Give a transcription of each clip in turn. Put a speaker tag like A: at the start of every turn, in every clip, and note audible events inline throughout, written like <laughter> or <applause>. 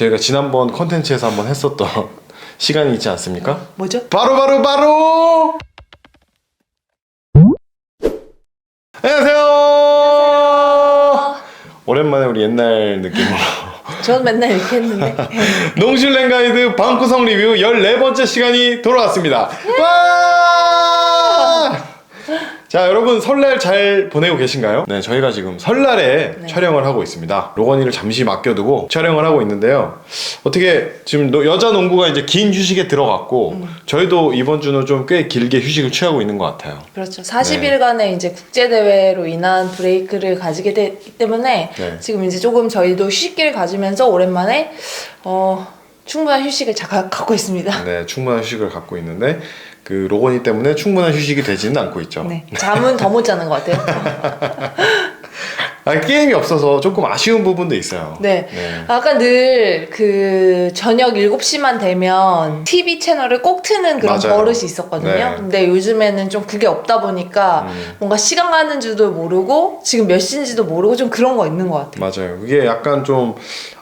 A: 저희가 지난번 컨텐츠에서 한번 했었던 <laughs> 시간이 있지 않습니까?
B: 뭐죠?
A: 바로 바로 바로 안녕하세요. 오랜만에 우리 옛날 느낌으로 <laughs>
B: 저는 맨날 이렇게 했는데
A: 농실랭 가이드 방구석 리뷰 14번째 시간이 돌아왔습니다. 와! 자, 여러분 설날 잘 보내고 계신가요? 네, 저희가 지금 설날에
B: 네.
A: 촬영을 하고 있습니다. 로건이를 잠시 맡겨두고 촬영을 하고 있는데요. 어떻게 지금 노- 여자 농구가 이제 긴 휴식에 들어갔고
B: 음.
A: 저희도 이번 주는 좀 꽤 길게 휴식을 취하고 있는 것 같아요.
B: 그렇죠. 40일간의 이제 국제 대회로 인한 브레이크를 가지게 됐기 때문에
A: 네.
B: 지금 이제 조금 저희도 휴식기를 가지면서 오랜만에 어 충분한 휴식을 자, 가- 갖고 있습니다.
A: 네, 충분한 휴식을 갖고 있는데 그 로건이 때문에 충분한 휴식이 되지는 않고 있죠.
B: 네. 잠은 더 못 자는 것 같아요. <laughs>
A: 아, 게임이 없어서 조금 아쉬운 부분도 있어요.
B: 네.
A: 네.
B: 아까 늘 그 저녁 7시만 되면 TV 채널을 꼭 트는 그런
A: 맞아요.
B: 버릇이 있었거든요.
A: 네.
B: 근데 요즘에는 좀 그게 없다 보니까
A: 음.
B: 뭔가 시간 가는 줄도 모르고 지금 몇 시인지도 모르고 좀 그런 거 있는 것 같아요.
A: 맞아요. 그게 약간 좀,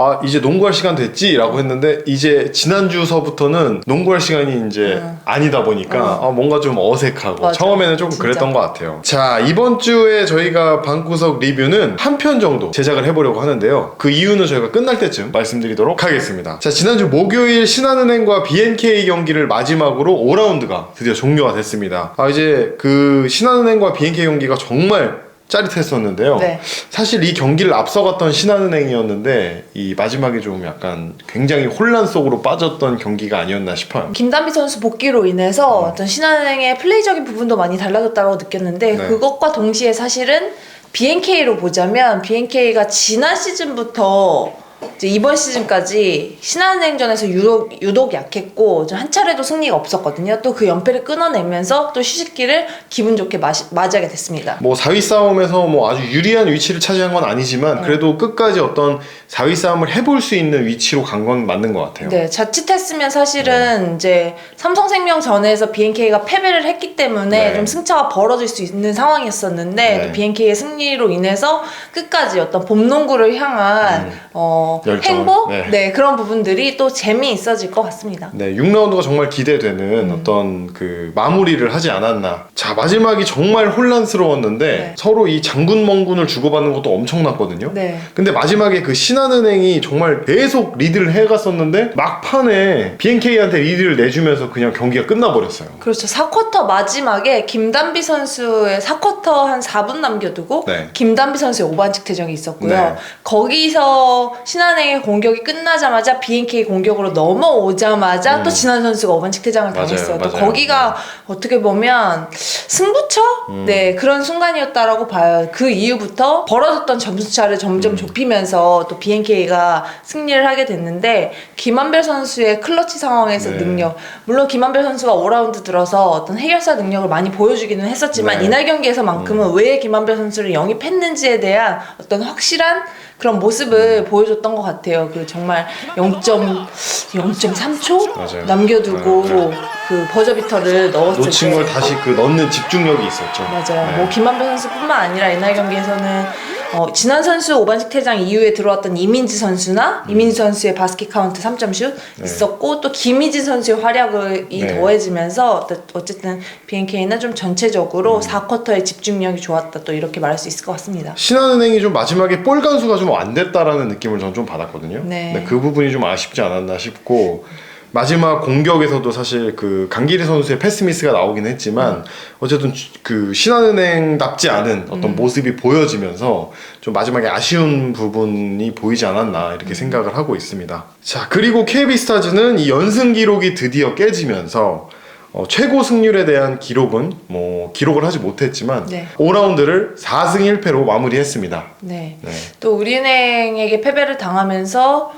A: 아, 이제 농구할 시간 됐지라고 했는데, 이제 지난주서부터는 농구할 시간이 이제
B: 음.
A: 아니다 보니까, 아, 뭔가 좀 어색하고,
B: 맞아.
A: 처음에는 조금
B: 진짜.
A: 그랬던 것 같아요. 자, 이번 주에 저희가 방구석 리뷰는 한 편 정도 제작을 해보려고 하는데요. 그 이유는 저희가 끝날 때쯤 말씀드리도록 하겠습니다. 자, 지난주 목요일 신한은행과 BNK 경기를 마지막으로 5라운드가 드디어 종료가 됐습니다. 아, 이제 그 신한은행과 BNK 경기가 정말 짜릿했었는데요.
B: 네.
A: 사실 이 경기를 앞서갔던 신한은행이었는데 이 마지막에 좀 약간 굉장히 혼란 속으로 빠졌던 경기가 아니었나 싶어요.
B: 김단비 선수 복귀로 인해서 어 떤 신한은행의 플레이적인 부분도 많이 달라졌다고 느꼈는데
A: 네.
B: 그것과 동시에 사실은 BNK로 보자면 BNK가 지난 시즌부터 이제 이번 시즌까지 신한은행전에서 유독, 유독 약했고 좀 한 차례도 승리가 없었거든요. 또 그 연패를 끊어내면서 또 휴식기를 기분 좋게 마시, 맞이하게 됐습니다.
A: 뭐 4위 싸움에서 뭐 아주 유리한 위치를 차지한 건 아니지만 그래도 끝까지 어떤 4위 싸움을 해볼 수 있는 위치로 간 건 맞는 것 같아요.
B: 네, 자칫했으면
A: 네.
B: 사실은 이제 삼성생명 전에서 BNK가 패배를 했기 때문에
A: 네.
B: 좀 승차가 벌어질 수 있는 상황이었었는데
A: 네.
B: 또 BNK의 승리로 인해서 끝까지 어떤 봄농구를 향한
A: 음.
B: 어,
A: 열정을,
B: 행복,
A: 네.
B: 네. 그런 부분들이 또 재미있어질 것 같습니다.
A: 네, 6라운드가 정말 기대되는
B: 음.
A: 어떤 그 마무리를 하지 않았나. 자, 마지막이 정말 혼란스러웠는데
B: 네.
A: 서로 이 장군 멍군을 주고받는 것도 엄청났거든요.
B: 네.
A: 근데 마지막에 그 신한은행이 정말 계속 리드를 해갔었는데 막판에 BNK한테 리드를 내주면서 그냥 경기가 끝나버렸어요.
B: 그렇죠. 4쿼터 마지막에 김단비 선수의 4쿼터 한 4분 남겨두고
A: 네.
B: 김단비 선수의 오반칙 퇴정이 있었고요.
A: 네.
B: 거기서 신 한은행의 공격이 끝나자마자 BNK 공격으로 넘어오자마자
A: 음.
B: 또 진한 선수가 오반칙 퇴장을
A: 맞아요,
B: 당했어요. 또
A: 맞아요.
B: 거기가 어떻게 보면 승부처?
A: 음.
B: 네, 그런 순간이었다라고 봐요. 그 이후부터 벌어졌던 점수차를 점점
A: 음.
B: 좁히면서 또 BNK가 승리를 하게 됐는데 김한별 선수의 클러치 상황에서
A: 네.
B: 능력 물론 김한별 선수가 5라운드 들어서 어떤 해결사 능력을 많이 보여주기는 했었지만
A: 네.
B: 이날 경기에서만큼은 왜 김한별 선수를 영입했는지에 대한 어떤 확실한 그런 모습을 보여줬던 것 같아요. 그 정말 0.0.3초
A: 맞아요.
B: 남겨두고
A: 네, 네.
B: 그 버저비터를 넣었을
A: 놓친
B: 때
A: 걸 다시 그 넣는 집중력이 있었죠.
B: 맞아요.
A: 네.
B: 뭐 김한별 선수뿐만 아니라 이날 경기에서는 어, 지난 선수 오반식 퇴장 이후에 들어왔던 이민지 선수나
A: 음.
B: 이민지 선수의 바스켓 카운트 3점슛 있었고 또 김희진 선수의 활약이
A: 네.
B: 더해지면서 어쨌든 BNK는 좀 전체적으로
A: 음.
B: 4쿼터의 집중력이 좋았다 또 이렇게 말할 수 있을 것 같습니다.
A: 신한은행이 좀 마지막에 볼 간수가 좀 안 됐다라는 느낌을 저는 좀 받았거든요.
B: 네.
A: 근데 그 부분이 좀 아쉽지 않았나 싶고 마지막 공격에서도 사실 그 강기리 선수의 패스 미스가 나오긴 했지만 어쨌든 주- 그 신한은행답지 않은 어떤 모습이 보여지면서 좀 마지막에 아쉬운 부분이 보이지 않았나 이렇게 생각을 하고 있습니다. 자 그리고 KB 스타즈는 이 연승 기록이 드디어 깨지면서 어, 최고 승률에 대한 기록은 뭐 기록을 하지 못했지만
B: 네.
A: 5라운드를 4승 1패로 마무리했습니다.
B: 네.
A: 네.
B: 또 우리은행에게 패배를 당하면서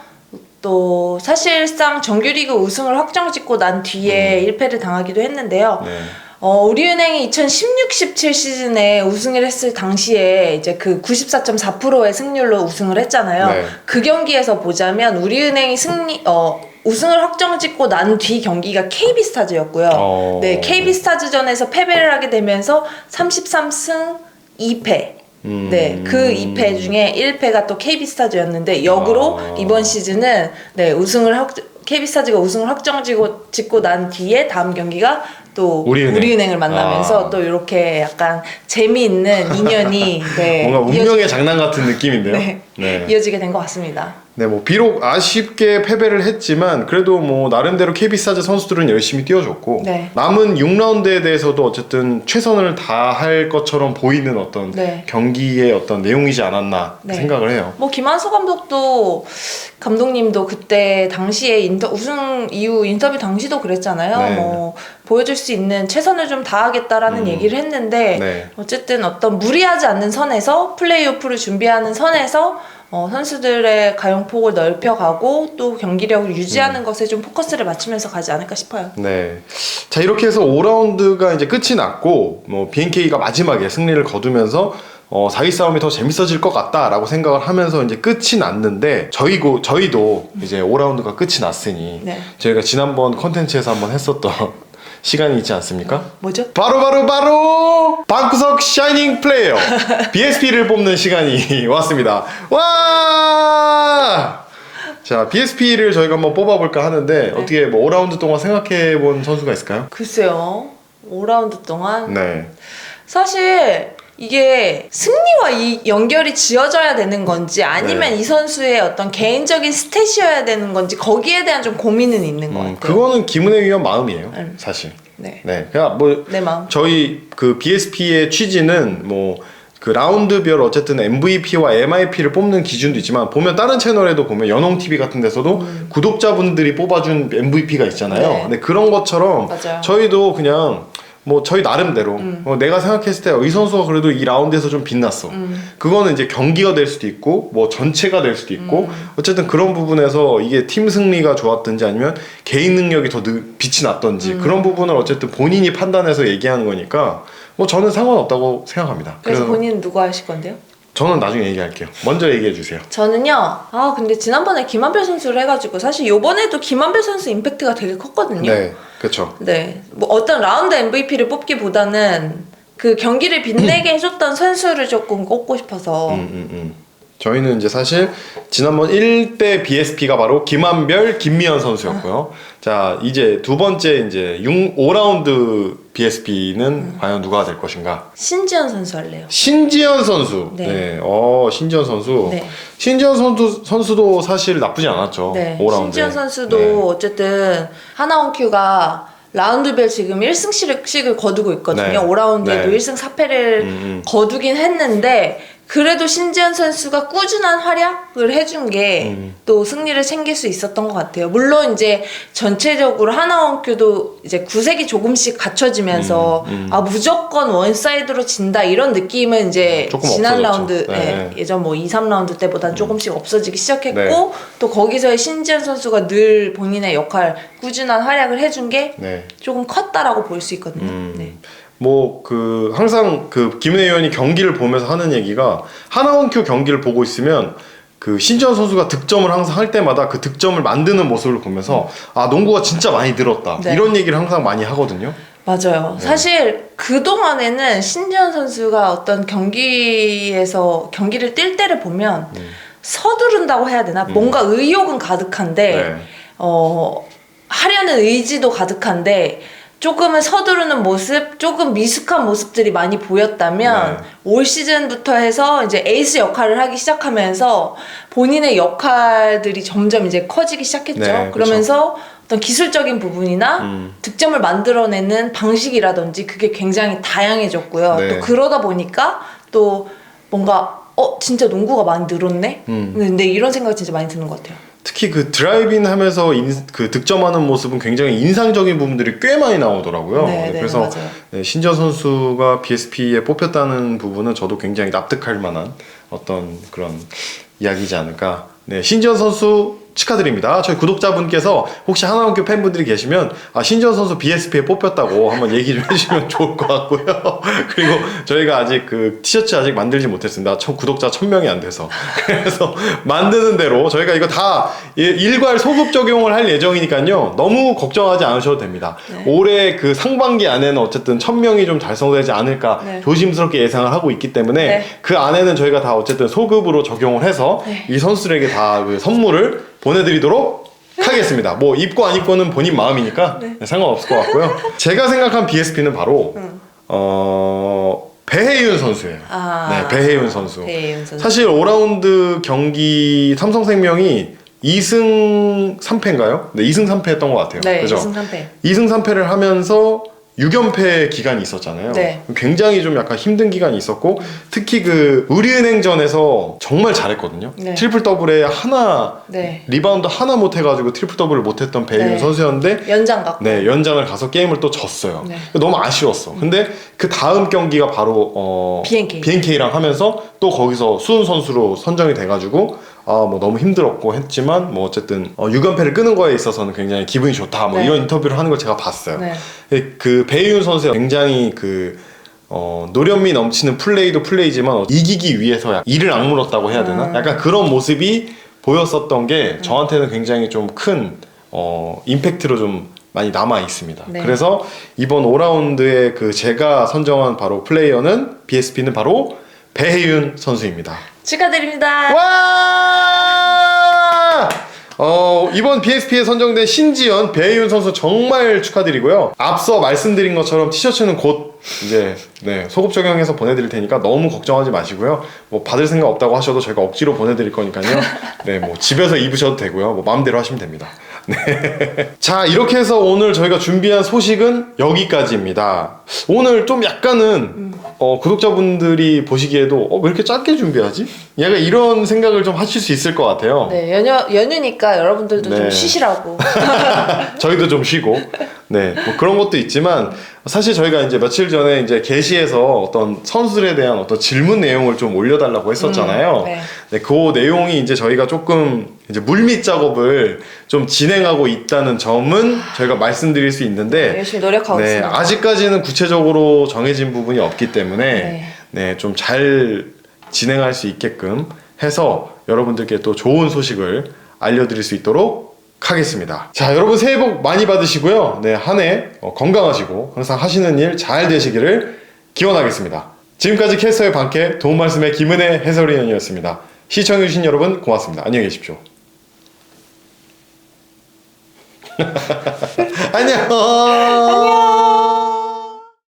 B: 또 사실상 정규리그 우승을 확정짓고 난 뒤에 1패를 당하기도 했는데요.
A: 네.
B: 어, 우리은행이 2016-17 시즌에 우승을 했을 당시에 이제 그 94.4%의 승률로 우승을 했잖아요.
A: 네.
B: 그 경기에서 보자면 우리은행이 승리 어 우승을 확정짓고 난 뒤 경기가 KB스타즈였고요.
A: 어.
B: 네, KB스타즈전에서 패배를 하게 되면서 33승 2패.
A: 음.
B: 네, 그 2패 중에 1패가 또 KB스타즈였는데 역으로
A: 아.
B: 이번 시즌은 네, 우승을 확 KB스타즈가 우승을 확정짓고 짓고 난 뒤에 다음 경기가 또
A: 우리은행.
B: 을 만나면서
A: 아.
B: 또 이렇게 약간 재미있는 인연이 <laughs> 네,
A: 뭔가
B: 이어지-
A: 운명의 장난 같은 느낌인데요.
B: 네.
A: 네.
B: 이어지게 된 것 같습니다.
A: 네, 뭐 비록 아쉽게 패배를 했지만 그래도 뭐 나름대로 KB스타즈 선수들은 열심히 뛰어줬고
B: 네.
A: 남은 6라운드에 대해서도 어쨌든 최선을 다할 것처럼 보이는 어떤
B: 네.
A: 경기의 어떤 내용이지 않았나
B: 네.
A: 생각을 해요.
B: 뭐 김한수 감독도 감독님도 그때 당시에 인터 우승 이후 인터뷰 당시도 그랬잖아요.
A: 네.
B: 뭐 보여줄 수 있는 최선을 좀 다하겠다라는
A: 음.
B: 얘기를 했는데
A: 네.
B: 어쨌든 어떤 무리하지 않는 선에서 플레이오프를 준비하는 선에서 어, 선수들의 가용폭을 넓혀가고 또 경기력을 유지하는
A: 음.
B: 것에 좀 포커스를 맞추면서 가지 않을까 싶어요.
A: 네. 자, 이렇게 해서 5라운드가 이제 끝이 났고, 뭐, BNK가 마지막에 승리를 거두면서, 어, 4위 싸움이 더 재밌어질 것 같다라고 생각을 하면서 이제 끝이 났는데, 저희고, 저희도 이제 5라운드가 끝이 났으니,
B: 네.
A: 저희가 지난번 컨텐츠에서 한번 했었던 시간이 있지 않습니까?
B: 뭐죠?
A: 바로 바로 바로 방구석 샤이닝 플레이어 <laughs> BSP를 뽑는 시간이 <laughs> 왔습니다. 와! 자, BSP를 저희가 한번 뽑아볼까 하는데 어떻게 뭐 5라운드 동안 생각해본 선수가 있을까요?
B: 글쎄요. 5라운드 동안
A: 네.
B: 사실 이게 승리와 이 연결이 지어져야 되는 건지 아니면
A: 네.
B: 이 선수의 어떤 개인적인 스탯이어야 되는 건지 거기에 대한 좀 고민은 있는 것
A: 음,
B: 같아요.
A: 그거는 김은혜 위원 마음이에요.
B: 음.
A: 사실.
B: 네.
A: 네. 그냥 뭐
B: 내 마음.
A: 저희 그 BSP의 취지는 뭐 그 라운드별 어쨌든 MVP와 MIP를 뽑는 기준도 있지만 보면 다른 채널에도 보면 연홍 TV 같은 데서도 구독자분들이 뽑아준 MVP가 있잖아요.
B: 음. 네.
A: 근데 그런 것처럼
B: 맞아요.
A: 저희도 그냥 뭐 저희 나름대로
B: 음.
A: 어, 내가 생각했을 때 이 선수가 그래도 이 라운드에서 좀 빛났어.
B: 음.
A: 그거는 이제 경기가 될 수도 있고 뭐 전체가 될 수도 있고
B: 음.
A: 어쨌든 그런 부분에서 이게 팀 승리가 좋았든지 아니면 개인 능력이 더 느- 빛이 났던지
B: 음.
A: 그런 부분을 어쨌든 본인이 판단해서 얘기하는 거니까 뭐 저는 상관없다고 생각합니다.
B: 그래서 본인은 누구 하실 건데요?
A: 저는 나중에 얘기할게요. 먼저 얘기해 주세요.
B: 저는요. 아 근데 지난번에 김한별 선수를 해가지고 사실 요번에도 김한별 선수 임팩트가 되게 컸거든요.
A: 네, 그렇죠.
B: 네. 뭐 어떤 라운드 MVP를 뽑기보다는 그 경기를 빛내게 <clears throat> 해줬던 선수를 조금 꼽고 싶어서
A: 음, 음, 음. 저희는 이제 사실 지난번 1대 BSP가 바로 김한별, 김미연 선수였고요. 자, 이제 두 번째 이제 6, 5라운드 BSP는
B: 음.
A: 과연 누가 될 것인가?
B: 신지현 선수 할래요.
A: 신지현 선수. 네.
B: 네.
A: 어, 신지현 선수.
B: 네.
A: 신지현 선수 선수도 사실 나쁘지 않았죠.
B: 네.
A: 5라운드.
B: 신지현 선수도 어쨌든 하나원큐가 라운드별 지금 1승씩을 거두고 있거든요.
A: 네.
B: 5라운드에도
A: 네.
B: 1승 4패를
A: 음, 음.
B: 거두긴 했는데 그래도 신지현 선수가 꾸준한 활약을 해준 게또
A: 음.
B: 승리를 챙길 수 있었던 것 같아요. 물론 이제 전체적으로 하나원큐도 이제 구색이 조금씩 갖춰지면서
A: 음, 음.
B: 아 무조건 원사이드로 진다 이런 느낌은 이제
A: 조금
B: 지난
A: 없어졌죠.
B: 라운드
A: 네.
B: 예, 예전 뭐 2, 3라운드 때보다 조금씩 없어지기 시작했고
A: 네.
B: 또 거기서의 신지현 선수가 늘 본인의 역할 꾸준한 활약을 해준 게
A: 네.
B: 조금 컸다라고 볼 수 있거든요.
A: 음.
B: 네.
A: 뭐 그 항상 그 김은혜 의원이 경기를 보면서 하는 얘기가 하나원큐 경기를 보고 있으면 그 신지현 선수가 득점을 항상 할 때마다 그 득점을 만드는 모습을 보면서 아 농구가 진짜 많이 늘었다
B: 네.
A: 이런 얘기를 항상 많이 하거든요.
B: 맞아요.
A: 네.
B: 사실 그 동안에는 신지현 선수가 어떤 경기에서 경기를 뛸 때를 보면
A: 음.
B: 서두른다고 해야 되나? 뭔가 의욕은 가득한데
A: 네.
B: 어, 하려는 의지도 가득한데 조금은 서두르는 모습, 조금 미숙한 모습들이 많이 보였다면
A: 네.
B: 올 시즌부터 해서 이제 에이스 역할을 하기 시작하면서 본인의 역할들이 점점 이제 커지기 시작했죠.
A: 네.
B: 그러면서 어떤 기술적인 부분이나
A: 음.
B: 득점을 만들어내는 방식이라든지 그게 굉장히 다양해졌고요.
A: 네.
B: 또 그러다 보니까 또 뭔가 어 진짜 농구가 많이 늘었네.
A: 음.
B: 근데 이런 생각이 진짜 많이 드는 것 같아요.
A: 특히 그 드라이빙 하면서 인- 그 득점하는 모습은 굉장히 인상적인 부분들이 꽤 많이 나오더라고요.
B: 네, 네,
A: 그래서. 네, 신지현 선수가 BSP에 뽑혔다는 부분은 저도 굉장히 납득할 만한 어떤 그런 이야기지 않을까. 네, 신지현 선수 축하드립니다. 저희 구독자분께서 혹시 하나원큐 팬분들이 계시면 아, 신지원 선수 BSP에 뽑혔다고 한번 얘기 좀 <laughs> 해주시면 좋을 것 같고요. <laughs> 그리고 저희가 아직 그 티셔츠 아직 만들지 못했습니다. 총 구독자 1000명이 안 돼서. <laughs> 그래서 만드는 대로 저희가 이거 다 일- 일괄 소급 적용을 할 예정이니까요. 너무 걱정하지 않으셔도 됩니다. 올해 그 상반기 안에는 어쨌든 1000명이 좀 달성되지 않을까
B: 네.
A: 조심스럽게 예상을 하고 있기 때문에
B: 네.
A: 그 안에는 저희가 다 어쨌든 소급으로 적용을 해서
B: 네.
A: 이 선수들에게 다 그 선물을 보내드리도록 하겠습니다. 뭐 입고 안 입고는 본인 마음이니까
B: 네.
A: 네, 상관없을 것 같고요. 제가 생각한 BSP는 바로 어 배혜윤 선수예요.
B: 아.
A: 네, 배혜윤 선수.
B: 배혜윤 선수.
A: 사실 5라운드 경기 삼성생명이 2승 3패인가요? 네, 2승 3패 했던 것 같아요.
B: 네,
A: 그죠?
B: 2승 3패.
A: 2승 3패를 하면서 6연패 기간이 있었잖아요.
B: 네.
A: 굉장히 좀 약간 힘든 기간이 있었고 특히 그 우리은행전에서 정말 잘했거든요.
B: 네.
A: 트리플 더블에 하나
B: 네.
A: 리바운드 하나 못 해가지고 트리플 더블을 못했던 배윤
B: 네.
A: 선수였는데
B: 연장 갖고.
A: 네 연장을 가서 게임을 또 졌어요.
B: 네.
A: 너무 아쉬웠어. 근데 그 다음 경기가 바로 어,
B: BNK.
A: BNK랑 하면서 또 거기서 수훈 선수로 선정이 돼가지고 아 뭐 너무 힘들었고 했지만 뭐 어쨌든 어, 6연패를 끄는 거에 있어서는 굉장히 기분이 좋다. 뭐
B: 네.
A: 이런 인터뷰를 하는 걸 제가 봤어요.
B: 네.
A: 그 배윤 선수가 굉장히 그 어, 노련미 넘치는 플레이도 플레이지만 이기기 위해서 약- 이를 악물었다고 해야 되나?
B: 음.
A: 약간 그런 모습이 보였었던 게 저한테는 굉장히 좀큰 어, 임팩트로 좀 많이 남아 있습니다.
B: 네.
A: 그래서 이번 5라운드에 그 제가 선정한 바로 플레이어는 BSP는 바로 배혜윤 선수입니다.
B: 축하드립니다.
A: 와! 어, 이번 BSP에 선정된 신지연, 배혜윤 선수 정말 축하드리고요. 앞서 말씀드린 것처럼 티셔츠는 곧 이제 네, 소급 적용해서 보내드릴 테니까 너무 걱정하지 마시고요. 뭐 받을 생각 없다고 하셔도 저희가 억지로 보내드릴 거니까요. 네, 뭐 집에서 입으셔도 되고요. 뭐 마음대로 하시면 됩니다. 네. 자, 이렇게 해서 오늘 저희가 준비한 소식은 여기까지입니다. 오늘 좀 약간은 어, 구독자분들이 보시기에도 어, 왜 이렇게 짧게 준비하지? 약간 이런 생각을 좀 하실 수 있을 것 같아요.
B: 네, 연휴, 연휴니까 여러분들도
A: 네.
B: 좀 쉬시라고. <laughs>
A: 저희도 좀 쉬고 네 뭐 그런 것도 있지만 사실 저희가 이제 며칠 전에 이제 게시에서 어떤 선수들에 대한 어떤 질문 내용을 좀 올려달라고 했었잖아요.
B: 음, 네.
A: 네, 그 내용이 이제 저희가 조금 이제 물밑 작업을 좀 진행하고 있다는 점은 저희가 말씀드릴 수 있는데
B: 열심히 노력하고
A: 네,
B: 있습니다.
A: 아직까지는 구체적으로 정해진 부분이 없기 때문에
B: 네.
A: 네, 좀 잘 진행할 수 있게끔 해서 여러분들께 또 좋은 소식을 알려드릴 수 있도록 하겠습니다. 자, 여러분 새해 복 많이 받으시고요. 네, 한 해 건강하시고 항상 하시는 일 잘 되시기를 기원하겠습니다. 지금까지 캐스터의 방캐 도움 말씀의 김은혜 해설위원이었습니다. 시청해주신 여러분 고맙습니다. 안녕히 계십시오. <laughs> 안녕.
B: 안녕.